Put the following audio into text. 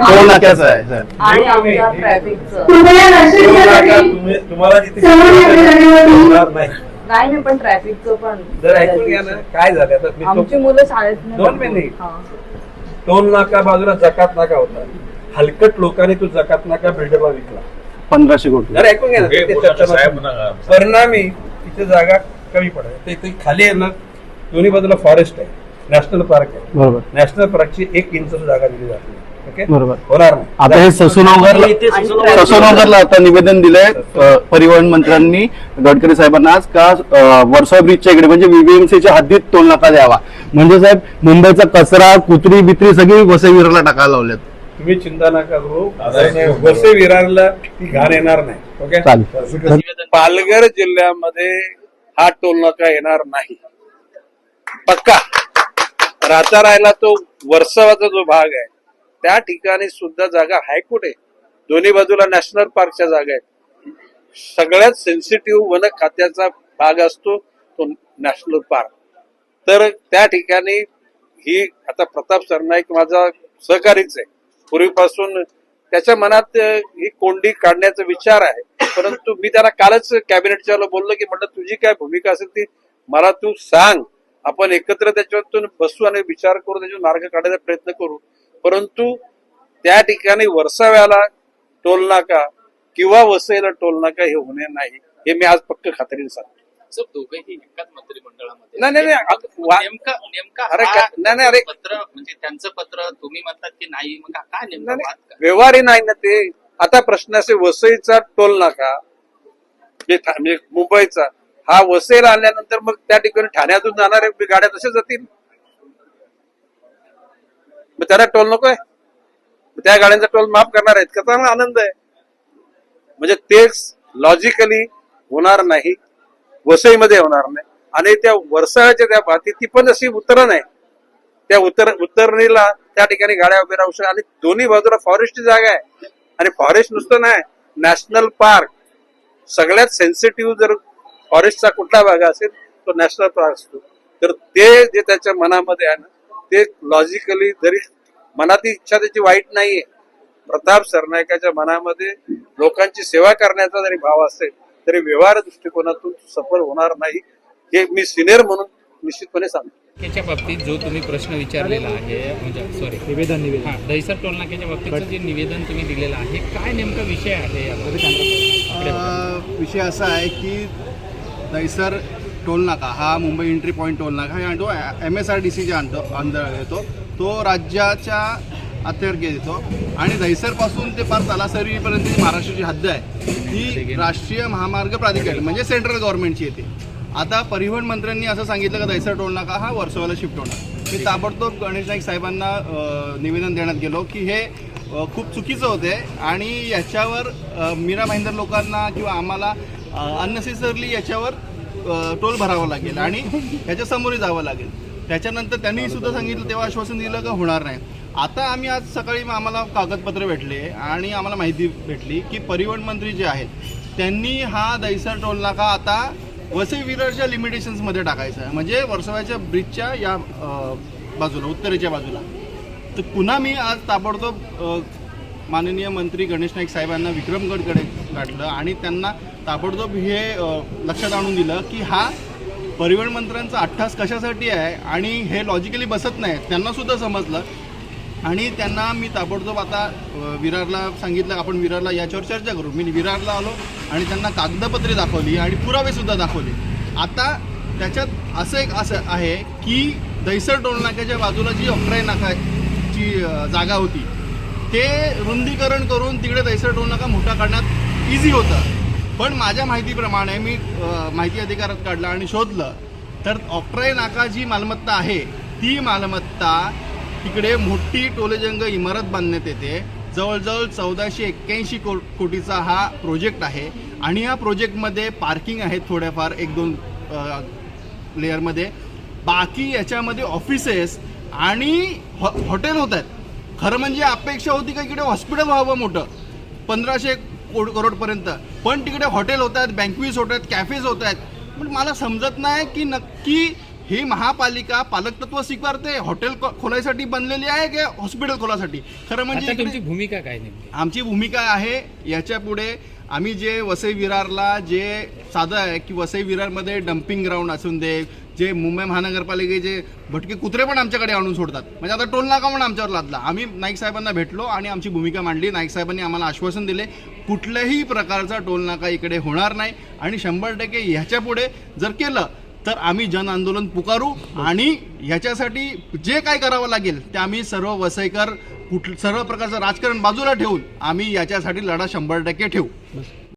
Toll नाक्याचं आहे. Sir आणि आमच्या ट्रॅफिकचं कृपया दर्शन टोल नाका करण्यासाठी तुम्ही- तुम्हाला जिथे समोर येणाऱ्या जागेवरून होणार नाही. नाही नाही पण ट्रॅफिकचं पण जर ऐकून घ्या ना काय झालं आता? मी आमची तो- मुलं शाळेत दोन मिनिट. टोल नाका बाजूला जकात नाका होता. हलकट लोकांनी तो जकात नाका बिल्डरला विकला. पंधराशे कोटी. जर ऐकून घ्या ना हे ते चर्चा साहेब नको. म्हणा. परिणामी तिथे जागा कमी पडेल ते ते खाली आहे ना दोन्ही बाजूला फॉरेस्ट आहे. नॅशनल पार्क आहे. बरोबर. नॅशनल पार्कची एक इंच जागा दिली जाते. ओके? बरोबर. होणार नाही. आता हे ससूनगरला ससूनगरला आता निवेदन दिलंय अ, परिवहन मंत्र्यांनी गडकरी साहेबांना आज का अ, वर्सोवा ब्रिजच्या इकडे म्हणजे व्हीव्हीएमसीच्या हद्दीत टोल नाका द्यावा. म्हणजे साहेब मुंबईचा कचरा कुत्री बित्री सगळी वसई विराला टाकायला लावल्यात. तुम्ही चिंता नका करू. वसे विरारला ती घाण येणार नाही. ओके? चालेल. पालघर जिल्ह्यामध्ये हा टोल नाका येणार नाही. पक्का. राहता राहिला तो वर्सवाचा जो भाग आहे त्या ठिकाणी सुद्धा जागा हायकोर्ट आहे. दोन्ही बाजूला नॅशनल पार्कच्या जागा आहेत. सगळ्यात सेन्सिटिव्ह वन खात्याचा भाग असतो तो नॅशनल पार्क. तर त्या ठिकाणी ही आता प्रताप सरनाईक माझा सहकारीच आहे. पूर्वीपासून त्याच्या मनात ही कोंडी काढण्याचा विचार आहे. परंतु मी त्याला कालच कॅबिनेटच्या बोललो की म्हटलं तुझी काय भूमिका असेल ती मला तू सांग. आपण एकत्र त्याच्यातून बसू आणि विचार करू त्याच्यातून मार्ग काढायचा प्रयत्न करू. परंतु त्या ठिकाणी वर्षाव्याला टोल नाका किंवा वसईला टोल नाका हे होणे नाही हे मी आज पक्क खात्रीने सांगतो. सब दोघेही एकाच मंत्रिमंडळामध्ये नाही, नाही, नेमका नेमका अरे हा का- नाही, नाही, अरे- पत्र म्हणजे त्यांचं पत्र तुम्ही म्हणतात की नाही मग हा काय नेमका नाही? व्यवहारी ना ते. आता प्रश्न असे वसईचा टोल नाका म्हणजे मुंबईचा हा वसईला आल्यानंतर मग त्या ठिकाणी ठाण्यातून जाणारे गाड्या तसे जातील? मग त्याला टोल नकोय. त्या गाड्यांचा टोल माफ करणार आहेत का चांगला आनंद आहे. म्हणजे तेच लॉजिकली होणार नाही. वसईमध्ये होणार नाही. आणि त्या वर्षाच्या त्या भाती ती पण अशी उतरण आहे. त्या उतर उतरणीला त्या ठिकाणी गाड्या उभे राहू शकतात. आणि दोन्ही बाजूला फॉरेस्ट जागा आहे. आणि फॉरेस्ट नुसतं नाही नॅशनल पार्क सगळ्यात सेन्सिटिव्ह जर फॉरेस्टचा कुठला भाग असेल तो नॅशनल पार्क असतो. तर ते जे त्याच्या मनामध्ये आहे ना ते लॉजिकली जरी मनातली इच्छा त्याची वाईट नाहीये प्रताप सरनाईकाच्या मनामध्ये लोकांची सेवा करण्याचा जरी भाव असेल तरी व्यवहार दृष्टिकोनातून सफल होणार नाही हे मी सिनियर म्हणून निश्चितपणे सांगतो. त्याच्या बाबतीत जो तुम्ही प्रश्न विचारलेला आहे म्हणजे सॉरी निवेदन निवेदन. हा दहिसर टोलनाक्याच्या बाबतीत जे निवेदन तुम्ही दिलेलं आहे काय नेमका विषय आहे विषय असा आहे की दहिसर टोल नाका. हा मुंबई एंट्री पॉईंट टोल नाका. हा तो एम एस आर डी सीच्या अंत अंतर्गत येतो तो राज्याच्या अत्यर्ग येतो आणि दहिसरपासून ते पार तलासरीपर्यंत जी महाराष्ट्राची हद्द आहे. ती राष्ट्रीय महामार्ग प्राधिकरण म्हणजे सेंट्रल गव्हर्नमेंटची येते. आता परिवहन मंत्र्यांनी असं सांगितलं का दहिसर टोल नाका हा वर्सोवाला शिफ्ट होणार. मी ताबडतोब गणेश नाईक साहेबांना निवेदन देण्यात गेलो की हे खूप चुकीचं होते आणि याच्यावर मीरा भाईंदर लोकांना किंवा आम्हाला अननेसेसरली याच्यावर टोल भरावा लागेल आणि याच्या जावं लागेल. त्याच्यानंतर त्यांनी सुद्धा सांगितलं तेव्हा आश्वासन दिलं का होणार नाही. आता आम्ही आज सकाळी आम्हाला कागदपत्र भेटले आणि आम्हाला माहिती भेटली की परिवहन मंत्री जे आहेत त्यांनी हा दहिसर टोल नाका आता वसई विरारच्या लिमिटेशन्समध्ये टाकायचा आहे. म्हणजे वर्सोव्याच्या ब्रिजच्या या बाजूला उत्तरेच्या बाजूला. तर पुन्हा मी आज ताबडतोब माननीय मंत्री गणेश नाईक साहेबांना विक्रमगडकडे काढलं आणि त्यांना ताबडतोब हे लक्षात आणून दिलं की हा परिवहन मंत्र्यांचा अठ्ठास कशासाठी आहे आणि हे लॉजिकली बसत नाही त्यांना सुद्धा समजलं. आणि त्यांना मी ताबडतोब आता विरारला सांगितलं आपण विरारला याच्यावर चर्चा करू. मी विरारला आलो आणि त्यांना कागदपत्रे दाखवली आणि पुरावेसुद्धा दाखवले. आता त्याच्यात असं एक असं आहे की दहिसर टोलनाक्याच्या बाजूला जी अकराई नाकाची जागा होती ते रुंदीकरण करून तिकडे दहिसर टोलनाका मोठा करण्यात इझी होतं. पण माझ्या माहितीप्रमाणे मी माहिती अधिकारात काढलं आणि शोधलं तर ऑक्ट्राय नाका जी मालमत्ता आहे ती मालमत्ता तिकडे मोठी टोलेजंग इमारत बांधण्यात येते. जवळजवळ चौदाशे एक्क्याऐंशी को कोटीचा हा प्रोजेक्ट आहे. आणि या प्रोजेक्टमध्ये पार्किंग आहेत थोड्याफार एक दोन लेअरमध्ये. बाकी याच्यामध्ये ऑफिसेस आणि हॉ हॉटेल होत आहेत. खरं म्हणजे अपेक्षा होती का इकडे हॉस्पिटल व्हावं मोठं? पंधराशे कोड करोडपर्यंत. पण तिकडे हॉटेल होत आहेत बँकवीज होत आहेत कॅफेज होत आहेत पण मला समजत नाही की नक्की ही महापालिका पालकतत्व स्वीकारते हॉटेल खोलायसाठी बनलेली आहे की हॉस्पिटल खोलासाठी? खरं म्हणजे तुमची भूमिका काय आमची भूमिका आहे याच्यापुढे आम्ही जे वसई विरारला जे साधं आहे की वसई विरारमध्ये डम्पिंग ग्राउंड असून दे जे मुंबई महानगरपालिकेचे भटके कुत्रे पण आमच्याकडे आणून सोडतात. म्हणजे आता टोल नाका म्हणून आमच्यावर लादला. आम्ही नाईक साहेबांना भेटलो आणि आमची भूमिका मांडली. नाईक साहेबांनी आम्हाला आश्वासन दिले कुठल्याही प्रकारचा टोल नाका इकडे होणार नाही. आणि शंभर टक्के ह्याच्या पुढे जर केलं तर आम्ही जन आंदोलन पुकारू आणि ह्याच्यासाठी जे काय करावं लागेल ते आम्ही सर्व वसईकर कुठ सर्व प्रकारचं राजकारण बाजूला ठेवून आम्ही याच्यासाठी लढा शंभर टक्के ठेवू.